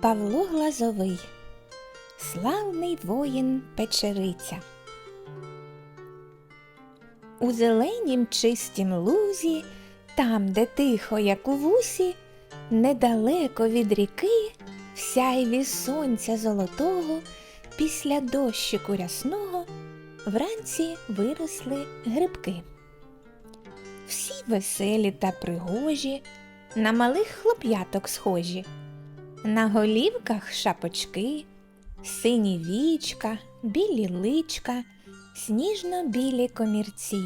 Павло Глазовий, славний воїн печериця. У зеленім чистім лузі, там, де тихо, як у вусі, недалеко від ріки, в сяйві сонця золотого, після дощику рясного, вранці виросли грибки. Всі веселі та пригожі, на малих хлоп'яток схожі. На голівках шапочки, сині вічка, білі личка, сніжно-білі комірці.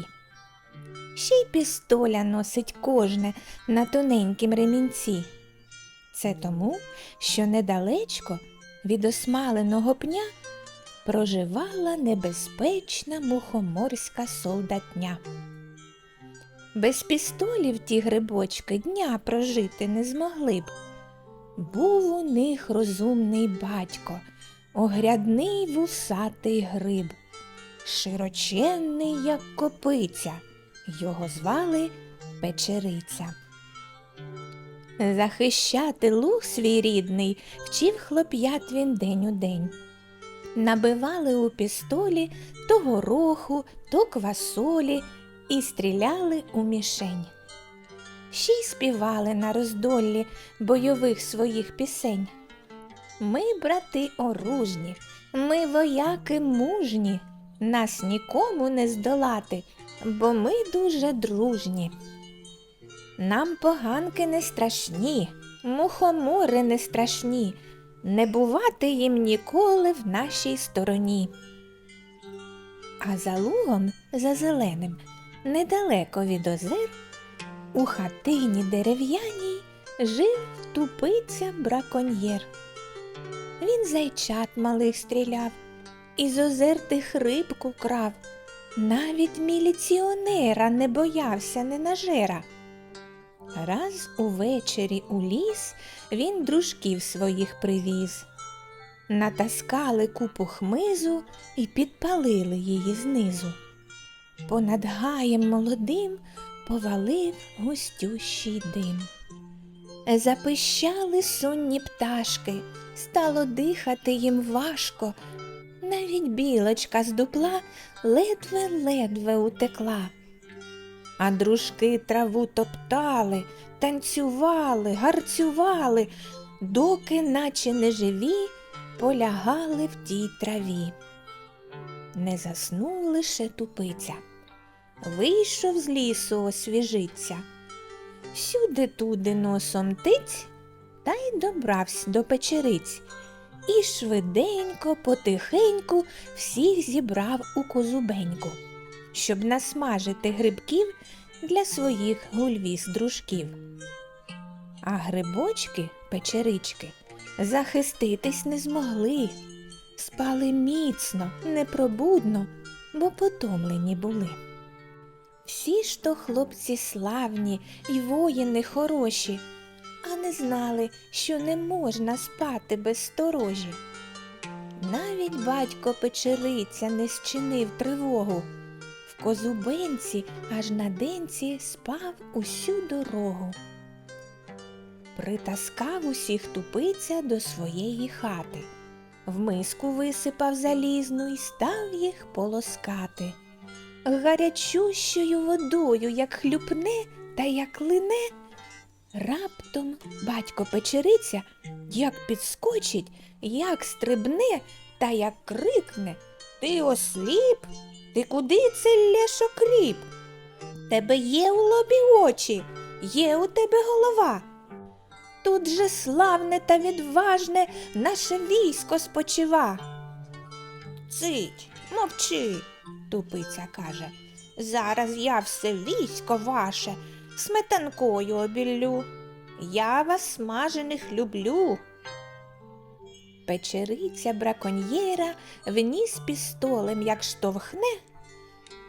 Ще й пістоля носить кожне на тоненькім ремінці. Це тому, що недалечко від осмаленого пня проживала небезпечна мухоморська солдатня. Без пістолів ті грибочки дня прожити не змогли б. Був у них розумний батько, огрядний вусатий гриб, широченний, як копиця, його звали Печериця. Захищати луг свій рідний вчив хлоп'ят він день у день. Набивали у пістолі то гороху, то квасолі і стріляли у мішень ще й співали на роздоллі бойових своїх пісень. Ми, брати оружні, ми вояки мужні, нас нікому не здолати, бо ми дуже дружні. Нам поганки не страшні, мухомори не страшні, не бувати їм ніколи в нашій стороні. А за лугом, за зеленим, недалеко від озер, у хатині дерев'яній жив тупиця браконьєр. Він зайчат малих стріляв, із озер тих рибку крав, навіть міліціонера не боявся ненажера. Раз увечері у ліс він дружків своїх привіз. Натаскали купу хмизу і підпалили її знизу. Понад гаєм молодим повалив густющий дим. Запищали сонні пташки, стало дихати їм важко. Навіть білочка з дупла ледве-ледве утекла. А дружки траву топтали, танцювали, гарцювали, доки, наче неживі, полягали в тій траві. Не заснув лише тупиця вийшов з лісу освіжиться. Всюди туди носом тиць та й добрався до печериць. І швиденько, потихеньку всіх зібрав у козубеньку, щоб насмажити грибків для своїх гульвіз дружків. А грибочки, печерички, захиститись не змогли, спали міцно, непробудно, бо потомлені були. Всі ж то хлопці славні і воїни хороші, а не знали, що не можна спати без сторожі. Навіть батько печериця не зчинив тривогу. В козубенці аж на денці спав усю дорогу. Притаскав усіх тупиця до своєї хати, в миску висипав залізну і став їх полоскати гарячущою водою, як хлюпне та як лине. Раптом батько печериця як підскочить, як стрибне та як крикне Ти осліп? Ти куди це лєшокріп? Тебе є у лобі очі, є у тебе голова. Тут же славне та відважне наше військо спочива. Цить, мовчи, тупиця каже. Зараз я все військо ваше сметанкою обіллю. Я вас смажених люблю. Печериця браконьєра вніс пістолем, як штовхне.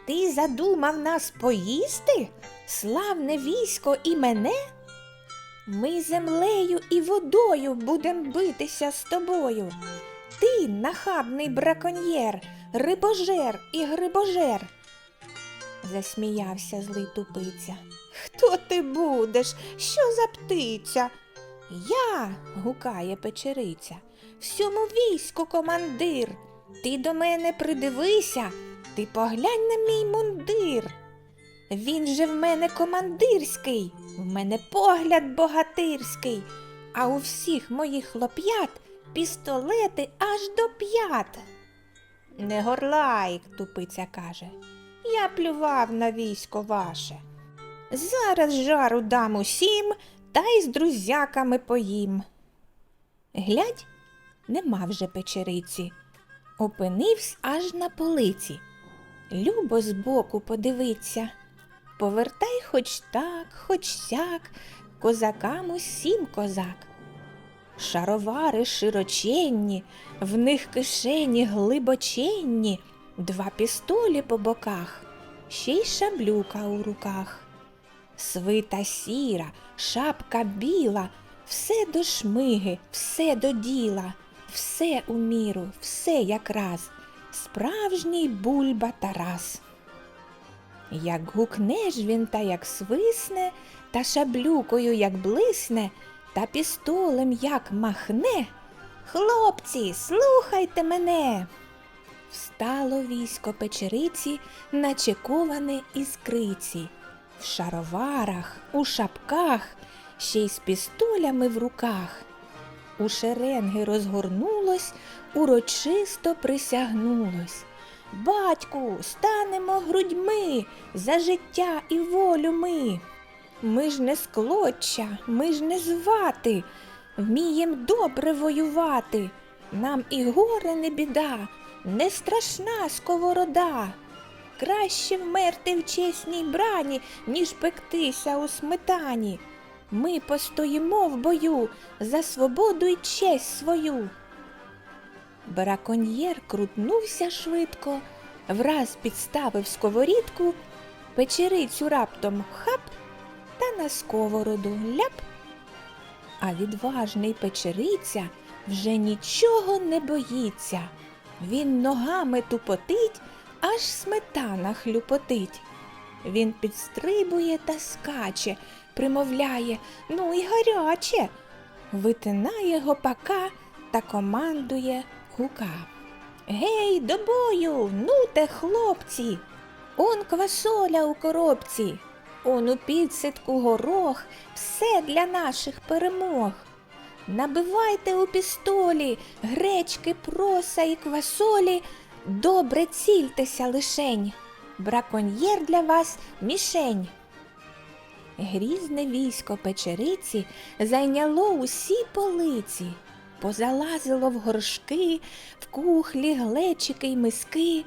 Ти задумав нас поїсти, славне військо і мене? Ми землею і водою будем битися з тобою. Ти, нахабний браконьєр, рибожер і грибожер. Засміявся злий тупиця. Хто ти будеш? Що за птиця? Я, гукає печериця, всьому війську командир. Ти до мене придивися, ти поглянь на мій мундир. Він же в мене командирський, в мене погляд богатирський, а у всіх моїх хлоп'ят пістолети аж до п'ят. Не горлай, тупиця каже, я плював на військо ваше. Зараз жару дам усім, та й з друзяками поїм. Глядь, нема вже печериці, опинився аж на полиці. Любо збоку подивиться. Повертай хоч так, хоч сяк, козакам усім козак. Шаровари широченні, в них кишені глибоченні, два пістолі по боках, ще й шаблюка у руках. Свита сіра, шапка біла, все до шмиги, все до діла, все у міру, все якраз, справжній бульба Тарас. Як гукне ж він та як свисне, та шаблюкою як блисне, та пістолем як махне. Хлопці, слухайте мене. Встало військо печериці, наче коване із криці, в шароварах, у шапках, ще й з пістолями в руках. У шеренги розгорнулось, урочисто присягнулось. Батьку, станемо грудьми за життя і волю ми. Ми ж не склоччя, ми ж не звати, вмієм добре воювати. Нам і горе не біда, не страшна сковорода. Краще вмерти в чесній брані, ніж пектися у сметані. Ми постоїмо в бою за свободу й честь свою. Браконьєр крутнувся швидко, враз підставив сковорідку, печерицю раптом хап та на сковороду ляп. А відважний печериця вже нічого не боїться. Він ногами тупотить, аж сметана хлюпотить. Він підстрибує та скаче, примовляє ну і гаряче, витинає гопака та командує гука. Гей, до бою, ну те, хлопці, он квасоля у коробці, он у підситку горох, все для наших перемог. Набивайте у пістолі гречки, проса і квасолі, добре цільтеся лишень. Браконьєр для вас мішень. Грізне військо печериці зайняло усі полиці, позалазило в горшки, в кухлі, глечики й миски.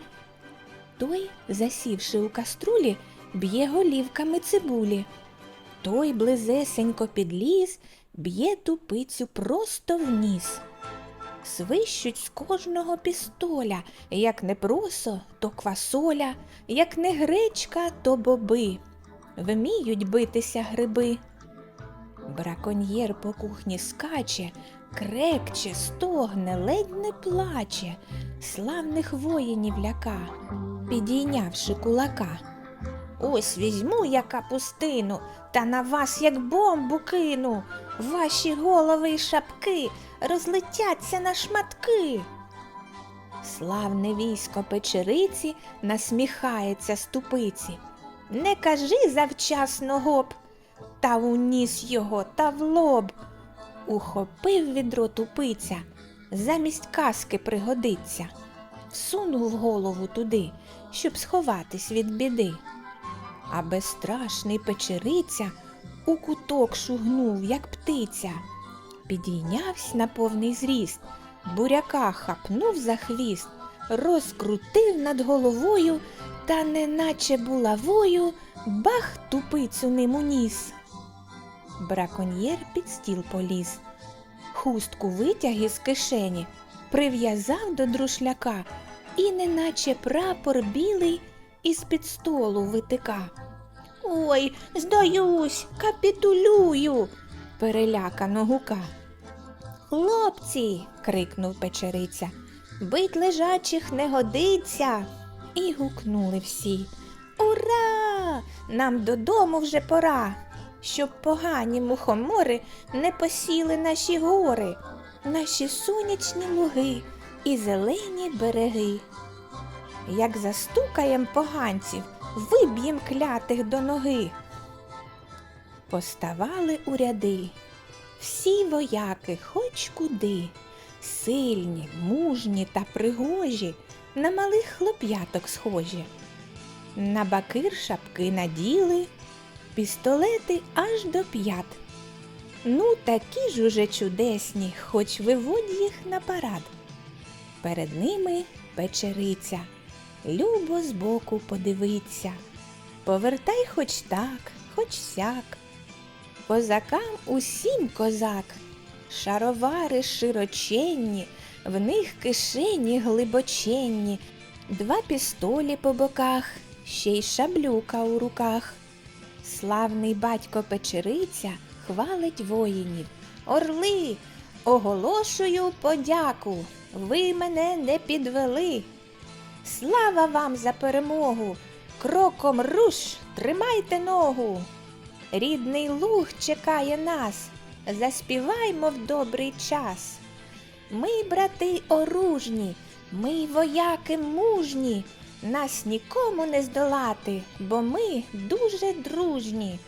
Той, засівши у каструлі, б'є голівками цибулі. Той близесенько підліз, б'є тупицю просто в ніс. Свищуть з кожного пістоля, як не просо, то квасоля, як не гречка, то боби. Вміють битися гриби. Браконьєр по кухні скаче, крекче, стогне, ледь не плаче, славних воїнів ляка, підійнявши кулака. Ось візьму я капустину, та на вас як бомбу кину. Ваші голови й шапки розлетяться на шматки. Славне військо печериці насміхається ступиці. Не кажи завчасно гоп, та уніс його та в лоб. Ухопив відро тупиця, замість каски пригодиться, всунув голову туди, щоб сховатись від біди. А безстрашний печериця у куток шугнув, як птиця, підійнявсь на повний зріст, буряка хапнув за хвіст, розкрутив над головою та, неначе булавою, бах тупицю ним у ніс. Браконьєр під стіл поліз, хустку витяг із кишені, прив'язав до друшляка і, неначе прапор білий, із-під столу витика. Ой, здаюсь, капітулюю, перелякано гука. Хлопці, крикнув печериця, бить лежачих не годиться. І гукнули всі. Ура! Нам додому вже пора. щоб погані мухомори не посіли наші гори, наші сонячні луги і зелені береги. Як застукаєм поганців, виб'єм клятих до ноги. Поставали у ряди всі вояки, хоч куди, сильні, мужні та пригожі, на малих хлоп'яток схожі. На бакир шапки наділи, пістолети аж до п'ят. Ну, такі ж уже чудесні, хоч виводь їх на парад. Перед ними печериця, любо збоку подивиться. Повертай хоч так, хоч сяк. Козакам усім козак, шаровари широченні, в них кишені глибоченні, два пістолі по боках, ще й шаблюка у руках. Славний батько печериця хвалить воїнів. Орли, оголошую подяку. Ви мене не підвели. Слава вам за перемогу! Кроком руш, тримайте ногу. Рідний луг чекає нас, заспіваймо в добрий час. Ми, брати оружні, ми вояки мужні, нас нікому не здолати, бо ми дуже дружні.